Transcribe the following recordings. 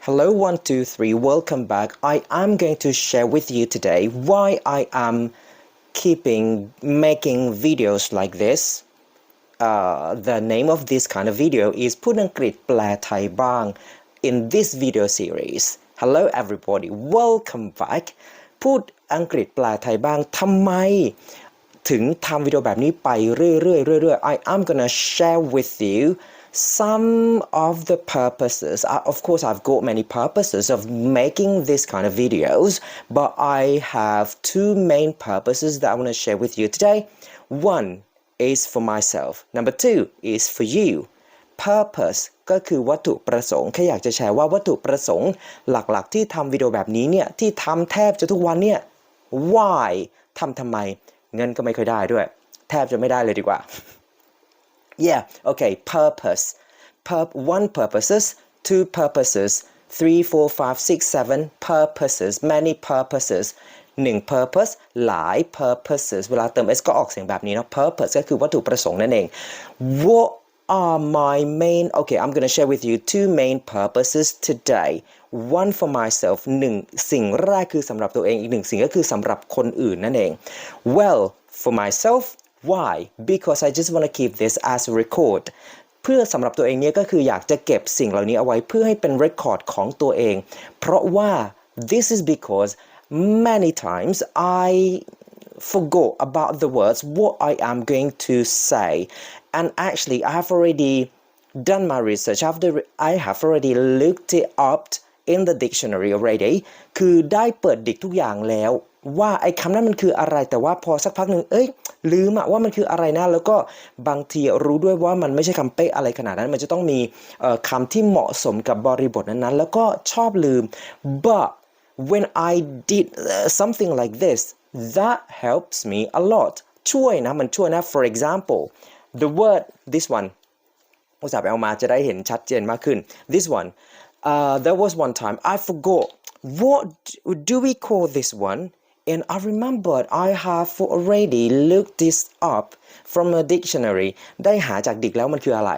Hello, one, two, three. Welcome back. I am going to share with you today why I am keeping making videos like this. Uh, the name of this kind of video is พูดอังกฤษแปลไทยบ้าง in this video series. Hello, everybody. Welcome back. พูดอังกฤษแปลไทยบ้างทำไม ถึงทำวิดีโอแบบนี้ไปเรื่อยๆเรื่อยๆ I am gonna share with you some of the purposes I- of course I've got many purposes of making this kind of videos but I have two main purposes that I want to share with you today one is for myself number two is for you purpose ก็คือวัตถุประสงค์แค่อยากจะแชร์ว่าวัตถุประสงค์หลักๆ ที่ทำวิดีโอแบบนี้เนี่ย ที่ทำแทบจะทุกวันเนี่ย why ทำทำไม เงินก็ไม่ค่อยได้ด้วย แทบจะไม่ได้เลยดีกว่า yeah okay purpose Pur- one purposes two purposes three four five six seven purposes many purposes หนึ่ง purpose หลาย purposes เวลาเติม s ก็ออกเสียงแบบนี้เนาะ purpose ก็คือวัตถุประสงค์นั่นเอง what are my main okay I'm gonna share with you two main purposes today one for myself หนึ่งสิ่งแรกคือสำหรับตัวเองอีกหนึ่งสิ่งก็คือสำหรับคนอื่นนั่นเอง well for myself why because I just want to keep this as a record เพื่อสำหรับตัวเองเนี่ยก็คืออยากจะเก็บสิ่งเหล่านี้เอาไว้เพื่อให้เป็น record ของตัวเอง เพราะว่า this is because many times I forgot about the words what I am going to say and actually I have already done my research after I have already looked it up in the dictionary already คือได้เปิดดิกทุกอย่างแล้ว ว่าไอ้คำนั้นมันคืออะไร แต่ว่าพอสักพักหนึ่งเอ้ย ลืมอะว่ามันคืออะไรนะ แล้วก็บางทีรู้ด้วยว่ามันไม่ใช่คำเป๊ะอะไรขนาดนั้น มันจะต้องมีคำที่เหมาะสมกับบริบทนั้นๆ แล้วก็ชอบลืม but when I did something like this that helps me a lot ช่วยนะมันช่วยนะ for example the word this one อุตส่าห์ไปเอามาจะได้เห็นชัดเจนมากขึ้น this one uh, there was one time I forgot what do we call this one and I remembered I have already looked this up from a dictionary ได้หาจากดิกแล้วมันคืออะไร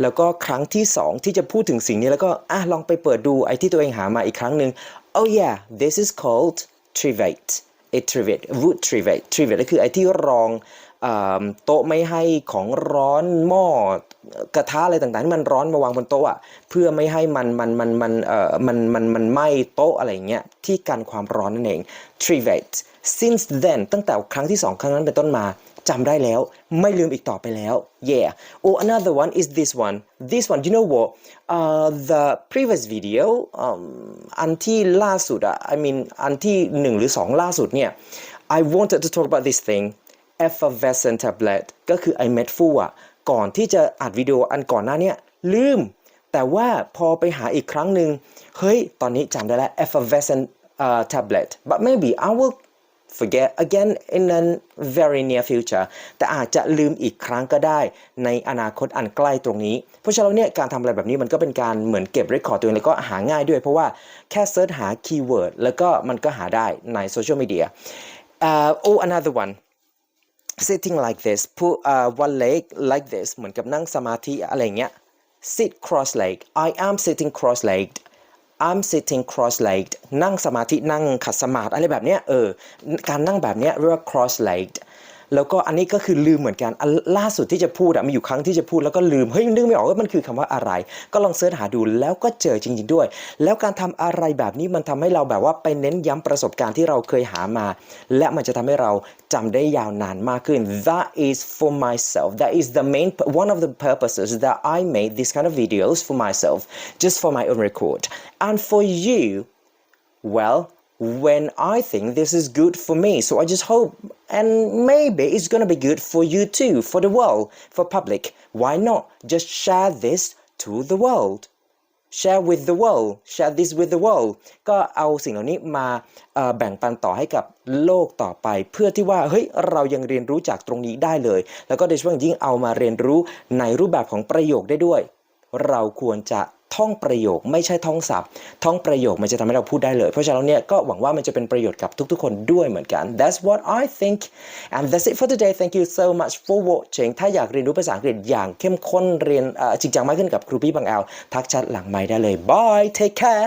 แล้วก็ครั้งที่สองที่จะพูดถึงสิ่งนี้แล้วก็อะลองไปเปิดดูไอ้ที่ตัวเองหามาอีกครั้งหนึ่ง oh yeah this is called trivet a trivet wood trivet trivet ก็คือไอ้ที่รอง โต๊ะไม่ให้ของร้อนหม้อกระทะอะไรต่างๆที่มันร้อนมาวางบนโต๊ะอะเพื่อไม่ให้มันมันมันมันเอ่อมันมันมันไหม้โต๊ะอะไรอย่างเงี้ยที่กันความร้อนนั่นเอง trivate since then ตั้งแต่ครั้งที่สองครั้งนั้นเป็นต้นมาจำได้แล้วไม่ลืมอีกต่อไปแล้ว yeah oh another one is this one this one you know what uh, the previous video um, อันที่ล่าสุดอะ I mean อันที่หนึ่งหรือสองล่าสุดเนี่ย I wanted to talk about this thing effervescent tablet ก็คือไอเม็ดฟูอะก่อนที่จะอัดวิดีโออันก่อนหน้าเนี้ยลืม แต่ว่าพอไปหาอีกครั้งหนึ่งเฮ้ย ตอนนี้จำได้แล้ว effervescent uh, tablet but maybe I will forget again in the very near future แต่อาจจะลืมอีกครั้งก็ได้ในอนาคตอันใกล้ตรงนี้ เพราะฉะนั้นเนี่ยการทำอะไรแบบนี้มันก็เป็นการเหมือนเก็บเรคคอร์ดตัวเองแล้วก็หาง่ายด้วยเพราะว่าแค่เซิร์ชหาคีย์เวิร์ดแล้วก็มันก็หาได้ในโซเชียลมีเดีย oh another one sitting like this put uh, one leg like this เหมือนกับนั่งสมาธิอะไรเงี้ย sit cross leg I am sitting cross legged I'm sitting cross legged นั่งสมาธินั่งขัดสมาธิอะไรแบบเนี้ยเออการนั่งแบบเนี้ยเรียกว่า cross legged แล้วก็อันนี้ก็คือลืมเหมือนกันอันล่าสุดที่จะพูดอะมีอยู่ครั้งที่จะพูดแล้วก็ลืมเฮ้ยนึกไม่ออกว่ามันคือคำว่าอะไร ก็ลองเสิร์ชหาดูแล้วก็เจอจริง ๆด้วย แล้วการทำอะไรแบบนี้มันทำให้เราแบบว่าไปเน้นย้ำประสบการณ์ที่เราเคยหามา และมันจะทำให้เราจำได้ยาวนานมากขึ้น that is for myself that is the main one of the purposes that I made this kind of videos for myself just for my own record and for you well when I think this is good for me. So I just hope and maybe it's gonna be good for you too, for the world, for public. Why not just share this to the world? Share with the world share this with the world ก็เอาสิ่งเหล่านี้มาแบ่งปันต่อให้กับโลกต่อไป เพื่อที่ว่าเฮ้ยเรายังเรียนรู้จากตรงนี้ได้เลย แล้วก็โดยเฉพาะยิ่งเอามาเรียนรู้ในรูปแบบของประโยคได้ด้วย เราควรจะ ท่องประโยคไม่ใช่ท่องศัพท์ ท่องประโยคมันจะทำให้เราพูดได้เลย เพราะฉะนั้นเนี่ยก็หวังว่ามันจะเป็นประโยชน์กับทุกๆ คนด้วยเหมือนกัน that's what I think and that's it for today thank you so much for watching ถ้าอยากเรียนรู้ภาษาอังกฤษอย่างเข้มข้นเรียนจริงจังมากขึ้นกับครูพี่บางแอลทักแชทหลังไมค์ได้เลย bye take care